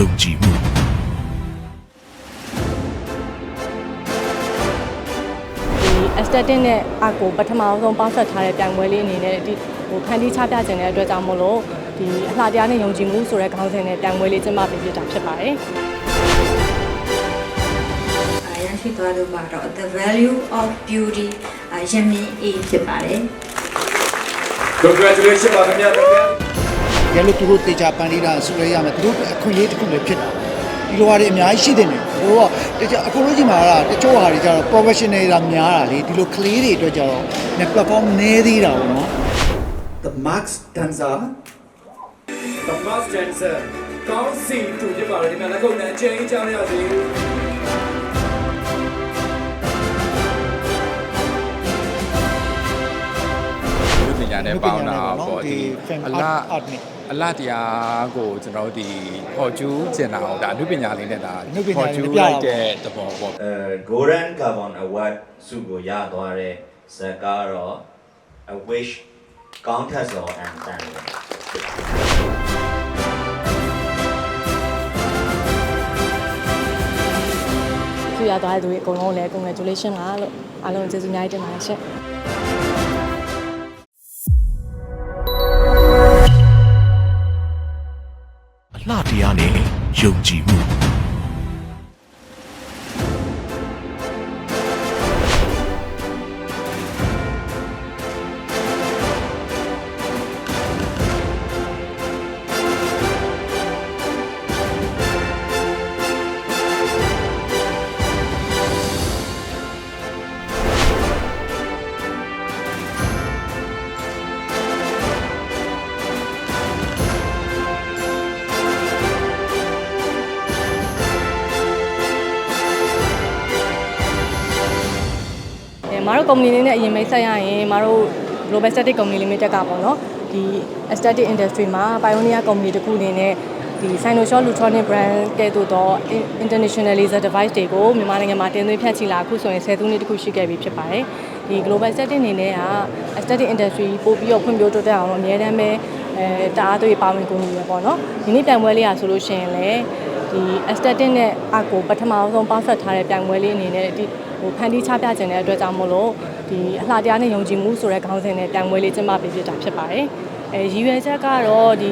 ယုံကြည်မှုဒီ aesthetic နဲ့ art ကိုပထမအောင်ဆုံးပေါင်းစပ်ထားတဲ့ပြိုင်ပွဲလေးအနေနဲ့ဒီဟိုဖန်တီးချပြခြင်းတဲ့အတွက်ကြောင့်မို့လို့ဒီအလှတရားနဲ့ယုံကြည်မှုဆိုတဲ့ခေါင်းစဉ်နဲ့ပြိုင်ပွဲလေးကျင်းပပေးဖြစ်တာဖြစ်ပါတယ်။အာရရှိသွားလို့ကတော့ the value of beauty အာရမင်း A ဖြစ်ပါတယ် Congratulations ပါခင်ဗျာ ခင်ဗျာရဲလို့သူတို့တေချာပန်လေးတာဆူရဲရမယ်သူတို့အခွင့်အရေးတစ်ခုလည်းဖြစ်တာဒီလိုဟာတွေအများကြီးရှိတဲ့နေသူတို့ကတခြားအခုလို့ကြီးမှာကတချို့ဟာတွေကျတော့ professional တာများတာလေဒီလို clay တွေအတွက်ကျတော့ net platform နည်းသေးတာပေါ့နော် The Max Dancer The Master Dancer ကောင်းစီသူဖြစ်ပါတယ်ဒီမှာလက်ကုပ်နဲ့အချိန်ချရရစေ ညာနဲ့ပေါင်းတာပေါ့ဒီ fan အလား art နဲ့အလားတရားကိုကျွန်တော်တို့ဒီဟော်ကျူးကျင်တာအောင်ဒါအနုပညာလေးနဲ့ဒါအနုပညာလေးနဲ့ဟော်ကျူးပြရအောင်လိုက်တဲ့သဘောပေါ့ အဲ Golden Carbon Award ဆုကိုရသွားတဲ့ဇာတ်ကားတော့ A Wish ကောင်းထက်စော and Thunder သူရသွားတဲ့သူတွေအကုန်လုံးလည်း congratulation ပါလို့အားလုံးကျေးဇူးအများကြီးတင်ပါတယ်ရှင်။ အလှတရားနဲ့ယုံကြည်မှု ကုမ္ပဏီလေးနဲ့အရင်မိတ်ဆက်ရရင်မတို့ Global Static Company Limited ကပေါ့နော်ဒီ aesthetic industry မှာ pioneer company တစ်ခုအနေနဲ့ဒီ Sinosure Lutronic brand ကဲ့သို့သော international laser device တွေကိုမြန်မာနိုင်ငံမှာတင်သွင်းဖြန့်ချီလာအခုဆိုရင်10သုံးနှစ်တခုရှိခဲ့ပြီဖြစ်ပါတယ်ဒီ Global Static အနေနဲ့က aesthetic industry ပို့ပြီးတော့ဖွံ့ဖြိုးတိုးတက်အောင်လို့အများတမ်းပဲအဲတအားသွေးပါဝင်ကုန်နေရပေါ့နော်ဒီနေ့ပြိုင်ပွဲလေးอ่ะဆိုလို့ရှိရင်လည်းဒီ aesthetic နဲ့ art ကိုပထမအောင်ဆုံးပေါင်းစပ်ထားတဲ့ပြိုင်ပွဲလေးအနေနဲ့ဒီဟို ဖန်တီးချပြခြင်းတဲ့အတွက်ကြောင့်မို့လို့ဒီအလှတရားနဲ့ယုံကြည်မှုဆိုတဲ့ခေါင်းစဉ်နဲ့ပြိုင်ပွဲလေးကျင်းပပေးဖြစ်တာဖြစ်ပါတယ်အဲရည်ရွယ်ချက်ကတော့ဒီ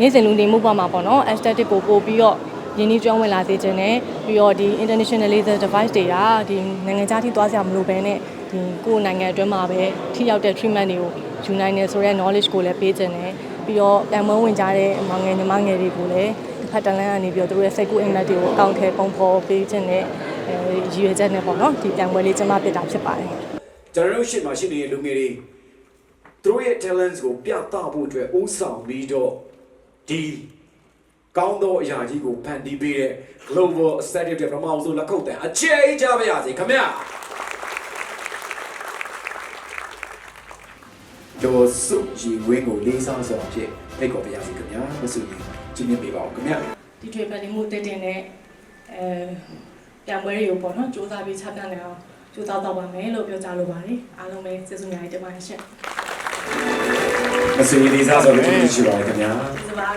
နေ့စဉ်လူနေမှုပေါ်မှာပေါ့နော် aesthetic ကိုပို့ပြီးတော့ရင်းနှီးကျွမ်းဝင်လာစေခြင်းနဲ့ပြီးတော့ဒီ international laser device တွေကဒီနိုင်ငံခြားထိသွားစရာမလိုဘဲနဲ့ဒီကိုယ့်နိုင်ငံအတွင်းမှာပဲထိရောက်တဲ့ treatment တွေကိုယူနိုင်တယ်ဆိုတဲ့ knowledge ကိုလည်းပေးခြင်းနဲ့ပြီးတော့တန်မွေးဝင်ကြတဲ့မောင်ငယ်ညီမငယ်တွေကိုလည်းတစ်ဖက်တလန်းကနေပြီးတော့သူတို့ရဲ့စိတ်ကူးအိမ်မက်တွေကိုအကောင့်ထဲပုံဖော်ပေးခြင်းနဲ့အဲ ရည်ရွယ်ချက်နဲ့ပေါ့နော်ဒီပြိုင်ပွဲလေးကျင်းပဖြစ်တာဖြစ်ပါတယ်ကျွန်တော်တို့ရှေ့မှာရှိနေတဲ့လူငယ်တွေသူတို့ရဲ့ talents ကိုပြသဖို့အတွက်ဦးဆောင်ပြီးတော့ဒီကောင်းသောအရာကြီးကိုဖန်တီးပေးတဲ့ Global Aesthetic တဲ့ပထမအောင်ဆုံးလက်ခုပ်တန်အခြေကြပါရစေခင်ဗျာကျော်စုကြည်ဝင်းကိုလေးစားစွာဖြင့်ဖိတ်ခေါ်ပါရစေခင်ဗျာမဆုရင်ကျင်းနေပေးပါဦးခင်ဗျာဒီထွေပတ်နေမှုတက်တင်နဲ့အဲ ပြိုင်ပွဲတွေကိုပေါ့နော်စူးစမ်းပြီးချပြနေအောင်စူးစမ်းတော့ပါမယ်လို့ပြောကြလိုပါတယ်အားလုံးပဲကျေးဇူးများတင်ပါတယ်ရှင်မဆုရင်လေးစားစွာဖြင့်ရှိပါရခင်ဗျာကျေးဇူးပါ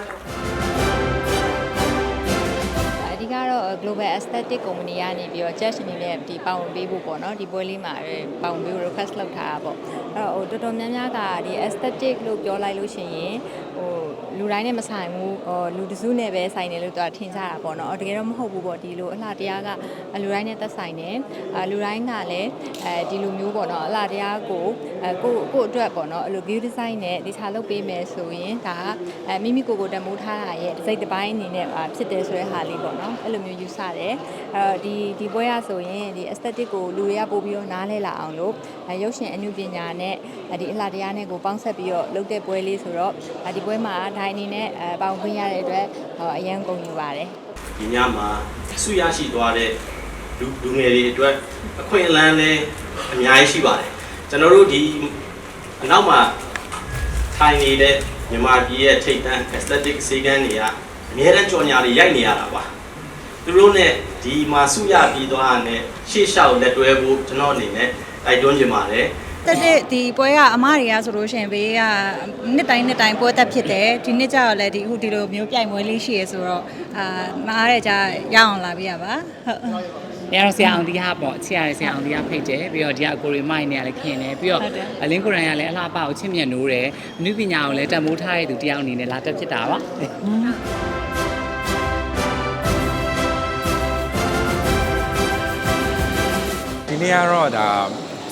အဓိကတော့ global aesthetic company ကနေပြီးတော့ judge အနေနဲ့ဒီပါဝင်ပေးဖို့ပေါ့နော်ဒီပွဲလေးမှာပါဝင်ပေးဖို့ request လုပ်ထားတာပေါ့အဲ့တော့ဟိုတော်တော်များများကဒီ aesthetic လို့ပြောလိုက်လို့ရှိရင် ဟိုလူတိုင်းနဲ့မဆိုင်ဘူးဟိုလူတစုနဲ့ပဲဆိုင်တယ်လို့သူကထင်ကြတာပေါ့နော်တကယ်တော့မဟုတ်ဘူးပေါ့ဒီလိုအလှတရားကလူတိုင်းနဲ့သက်ဆိုင်တယ်အလူတိုင်းကလည်းအဲဒီလိုမျိုးပေါ့နော်အလှတရားကိုအဲကိုကိုအတွက်ပေါ့နော်အဲ့လို view design နဲ့ဒီချာလုပ်ပေးမယ်ဆိုရင်ဒါကအဲမိမိကိုယ်ကိုတမိုးထားတာရဲ့တစ်စိတ်တစ်ပိုင်းအနေနဲ့ပါဖြစ်တယ်ဆိုတဲ့ဟာလေးပေါ့နော်အဲ့လိုမျိုးယူဆတယ်အဲ့တော့ဒီဒီပွဲရဆိုရင်ဒီ aesthetic ကိုလူတွေကပို့ပြီးတော့နားလဲလာအောင်လို့အဲရုပ်ရှင်အနုပညာနဲ့ဒီအလှတရားနဲ့ကိုပေါင်းဆက်ပြီးတော့လုပ်တဲ့ပွဲလေးဆိုတော့ဒီပွဲမှာဒိုင်အနေနဲ့အဲပေါင်းခွင့်ရတဲ့အတွက်အရန်ကုန်ယူပါတယ်ဒီညမှာဆုရရှိသွားတဲ့လူလူငယ်တွေအတွက်အခွင့်အလမ်းလည်းအများကြီးရှိပါတယ်ကျွန်တော်တို့ဒီအနောက်မှာထိုင်နေတဲ့မြန်မာပြည်ရဲ့ထိပ်တန်း aesthetic စေကန်းတွေကအများအားကြော်ညာတွေရိုက်နေရတာပါသူတို့ ਨੇ ဒီမှာဆုရပြီးသွားတဲ့ရှေ့လျှောက်လက်တွဲဖို့ကျွန်တော်အနေနဲ့တိုက်တွန်းချင်ပါတယ် တက်တဲ့ဒီပွဲကအမတွေကဆိုလို့ရှိရင်ဘေးကနှစ်တိုင်းနှစ်တိုင်းပွဲတက်ဖြစ်တယ်ဒီနှစ်ကျတော့လည်းဒီအခုဒီလိုမျိုးပြိုင်ပွဲလေးရှိရဆိုတော့အာမအားတဲ့ကြရအောင်လာပြရပါဟုတ်။ရတော့ဆရာအောင်ဒီဟာပေါ့ချစ်ရတဲ့ဆရာအောင်ဒီဟာဖိတ်တယ်ပြီးတော့ဒီဟာကိုရီမိုင်းနေရလဲခင်တယ်ပြီးတော့ဟုတ်တယ်အလင်းကိုရန်ကလည်းအလှပကိုချစ်မြတ်နိုးတယ်အနုပညာကိုလည်းတန်မိုးထားရတဲ့သူတယောက်အနေနဲ့လာတက်ဖြစ်တာပါ။ဒီနေ့ကတော့ဒါ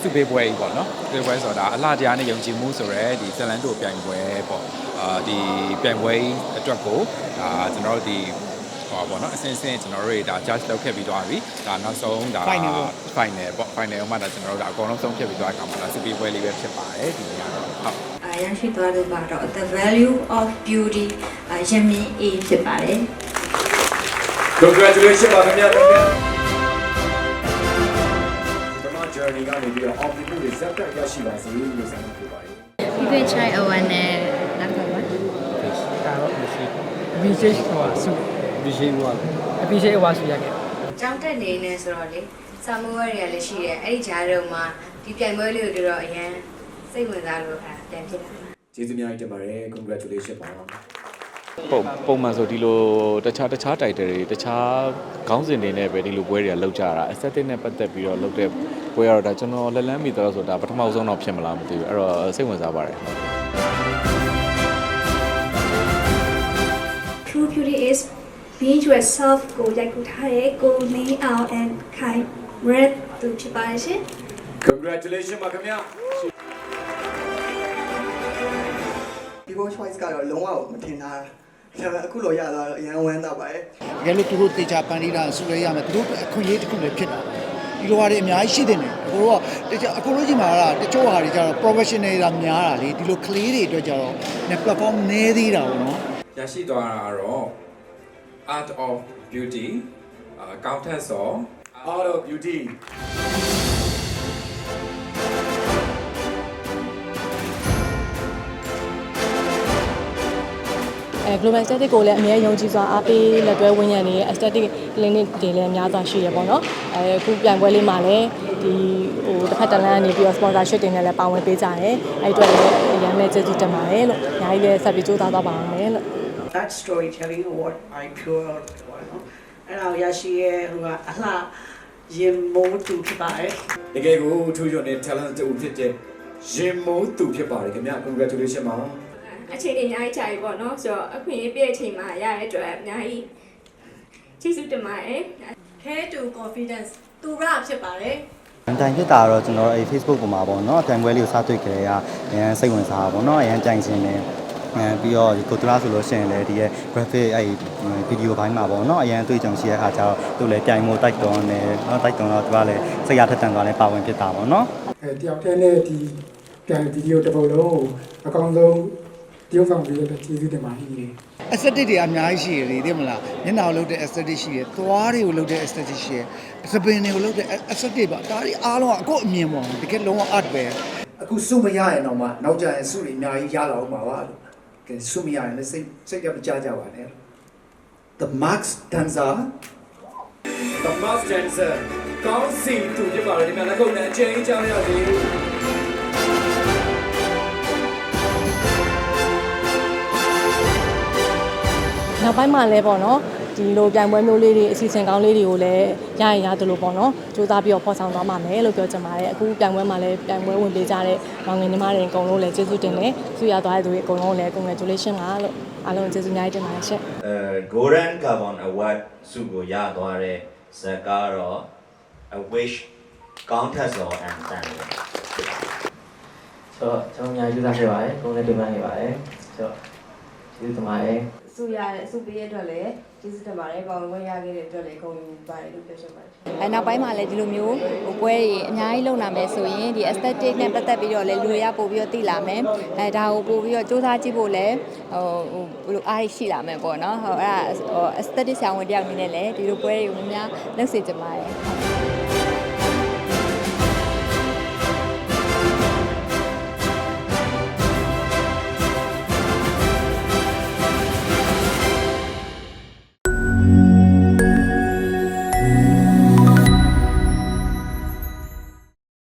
စုပေးပွဲကြီးပေါ့နော်စုပေးပွဲဆိုတော့ဒါအလှတရားနဲ့ယုံကြည်မှုဆိုရဲဒီဇလန်တို့ပြိုင်ပွဲပေါ့အာဒီပြိုင်ပွဲအတွက်ကိုဒါကျွန်တော်တို့ဒီဟောပေါ့နော်အစင်းစင်းကျွန်တော်တို့တွေဒါ judge လုပ်ခဲ့ပြီးသွားပြီဒါနောက်ဆုံးဒါ Final ပေါ့ final ပေါ့ final မှာဒါကျွန်တော်တို့ဒါအကုန်လုံးဆုံးဖြတ်ပြီးသွားတဲ့အခါမှာဒါစုပေးပွဲလေးပဲဖြစ်ပါတယ်ဒီနေ့ကတော့ဟုတ်အာရရှိသွားလို့ပါတော့ the value of beauty အာရမင်း A ဖြစ်ပါတယ် congratulations ပါခင်ဗျာခင်ဗျာဒီမှာ journey ကနေပြီးတော့အောင်မြင်မှုတွေဇက်တက်ရရှိပါစေလို့ဆန္ဒပြုပါတယ်ဒီပြချိုင်အဝနဲ့နောက်တော့ပါကတော့မရှိအပိရှိဟိုဆုမရှိဘူးကွာအပိရှိဟိုရှိရခဲ့ကျောင်းတက်နေနေဆိုတော့လေစာမိုးဝဲတွေကလည်းရှိတယ်အဲ့ဒီဂျားတော့မှဒီပြိုင်ပွဲလေးကိုတော့အရန်စိတ်ဝင်စားလို့အဲပြန်ဖြစ်တာကျေးဇူးများတင်ပါတယ် congratulations ပါပုံပုံမှန်ဆိုဒီလိုတခြားတခြားတိုက်တယ်တွေတခြားခေါင်းစဉ်တွေနဲ့ပဲဒီလိုပွဲတွေကလောက်ကြတာ aesthetic နဲ့ပတ်သက်ပြီးတော့လုပ်တဲ့ ပွဲကတော့ဒါကျွန်တော်လက်လန်းမိတော့ဆိုတာပထမဆုံးတော့ဖြစ်မလားမသိဘူးအဲ့တော့စိတ်ဝင်စားပါတယ် True beauty is being yourself ကိုရိုက်ကူထားတဲ့ကိုနေအောင် and ခိုင် red သူဖြစ်ပါရဲ့ရှင် congratulations ပါခင်ဗျာ people choice ကတော့လုံးဝမထင်တာဒါပေမဲ့အခုလိုရသွားတော့အရင်ဝမ်းသာပါတယ်တကယ်လို့သူတို့တေချာပန်နေတာဆူရဲရမယ်သူတို့အခွင့်အရေးတစ်ခုလည်းဖြစ်တာ ဒီလိုဟာတွေအများကြီးရှိတဲ့နေအကိုတို့ကတခြားအကိုတို့ကြီးမှာကတချို့ဟာတွေကျတော့ professional တာများတာလေဒီလို clay တွေအတွက်ကျတော့ ਨੇ platform နည်းသေးတာပေါ့နော်ရရှိသွားတာကတော့ art of beauty အာ countess of out of beauty အဲ global aesthetic ကိုလည်းအမြဲယုံကြည်စွာအားပေးလက်တွဲဝန်းရံနေတဲ့ aesthetic clinic တွေလည်းအများစွာရှိရပေါ့နော်အဲအခုပြိုင်ပွဲလေးမှာလည်းဒီဟိုတစ်ဖက်တစ်လမ်းကနေပြီးတော့ sponsorship တွေနဲ့လည်းပါဝင်ပေးကြတယ်အဲ့အတွက်လည်းအရင်မဲ့ကျေးဇူးတင်ပါတယ်လို့အများကြီးလည်းဆက်ပြီးကြိုးစားသွားပါအောင်မယ်လို့ that storytelling award I pure ပေါ့နော်အဲ့ဒါကိုရရှိရဲ့ဟိုကအလှရင်မိုးတူဖြစ်ပါတယ်တကယ်ကိုထူးချွန်တဲ့ talent တူဖြစ်တဲ့ရင်မိုးသူဖြစ်ပါတယ်ခင်ဗျာ congratulations ပါ အခြေအနေအများကြီးကြာပြီပေါ့နော်ဆိုတော့အခွင့်အရေးပြည့်အချိန်မှာရတဲ့အတွက်အများကြီးကျေးဇူးတင်ပါတယ် hair to confidence သူရဖြစ်ပါတယ်တိုင်ဖြစ်တာတော့ကျွန်တော်အဲ့ Facebook ပေါ်မှာပေါ့နော်တိုင်ပွဲလေးကိုစတွေ့ကြရအရင်စိတ်ဝင်စားတာပေါ့နော်အရင်ကြိုင်စင်တယ်အဲပြီးတော့ဒီကိုတလားဆိုလို့ရှိရင်လည်းဒီရဲ့ graphic အဲ့ဗီဒီယိုဘိုင်းမှာပေါ့နော်အရင်အတွေ့အကြုံရှိတဲ့အခါကျတော့သူလည်းပြိုင်မှုတိုက်တွန်းတယ်နော်တိုက်တွန်းတော့သူကလည်းစိတ်ရထက်တန်သွားလဲပါဝင်ဖြစ်တာပေါ့နော်အဲတယောက်တည်းနဲ့ဒီပြန်ဗီဒီယိုတစ်ပုဒ်လုံးကိုအကောင်းဆုံး တရုပ်ဆောင်ပြီးတော့ကျေးဇူးတင်ပါတယ် aesthetic တွေအများကြီးရှိရလေသိမလားမျက်နှာကိုလုပ်တဲ့ aesthetic ရှိရသွားတွေကိုလုပ်တဲ့ aesthetic ရှိရစပင်တွေကိုလုပ်တဲ့ aesthetic ပါဒါတွေအားလုံးကအခုအမြင်ပေါ့တကယ်လုံးဝ art ပဲအခုစုမရရင်တော့မှနောက်ကျရင်စုတွေအများကြီးရလာအောင်ပါပါလို့ကဲစုမရရင်လည်းစိတ်စိတ်ကမကြကြပါနဲ့ The Max Dancer the master dancer ကောင်းစီသူဖြစ်ပါတယ်ဒီမှာလက်ကုပ်နဲ့အချိန်ကြောင်းရစီ နောက်ပိုင်းမှာလည်းပေါ့နော်ဒီလိုပြိုင်ပွဲမျိုးလေးတွေအစီအစဉ်ကောင်းလေးတွေကိုလည်းရရင်ရတယ်လို့ပေါ့နော်စူးစမ်းပြီးတော့ဖော်ဆောင်သွားမှာမယ်လို့ပြောချင်ပါတယ်အခုပြိုင်ပွဲမှာလည်းပြိုင်ပွဲဝင်ပေးကြတဲ့မောင်ငယ်ညီမတွေအကုန်လုံးလည်းကျေးဇူးတင်တယ်ဆုရသွားတဲ့သူတွေအကုန်လုံးလည်း congratulation ပါလို့အားလုံးကျေးဇူးအများကြီးတင်ပါတယ်ရှင့်အဲ Golden Carbon Award ဆုကိုရသွားတဲ့ဇက်ကတော့ A Wish Countess of and San ဆိုတော့ကျွန်တော်အများကြီးကြိုးစားခဲ့ပါတယ်ကိုယ်လည်းတင်ပြနေပါတယ်ဆိုတော့ကျေးဇူးတင်ပါတယ် ဆုရတဲ့ဆုပေးရတဲ့အတွက်လည်းကျေးဇူးတင်ပါတယ်ပေါဝင်ခွင့်ရခဲ့တဲ့အတွက်လည်းဂုဏ်ယူပါတယ်လို့ပြောချင်ပါတယ်အဲနောက်ပိုင်းမှာလည်းဒီလိုမျိုးဟိုပွဲတွေအများကြီးလုပ်လာမယ်ဆိုရင်ဒီ aesthetic နဲ့ပတ်သက်ပြီးတော့လည်းလူတွေကပို့ပြီးတော့သိလာမယ်အဲဒါကိုပို့ပြီးတော့စူးစမ်းကြည့်ဖို့လည်းဟိုဟိုဘယ်လိုအားရရှိလာမယ်ပေါ့နော်ဟိုအဲ့ဒါဟို aesthetic ဆရာဝန်တယောက်အနေနဲ့လည်းဒီလိုပွဲတွေကိုများများလုပ်စေချင်ပါတယ်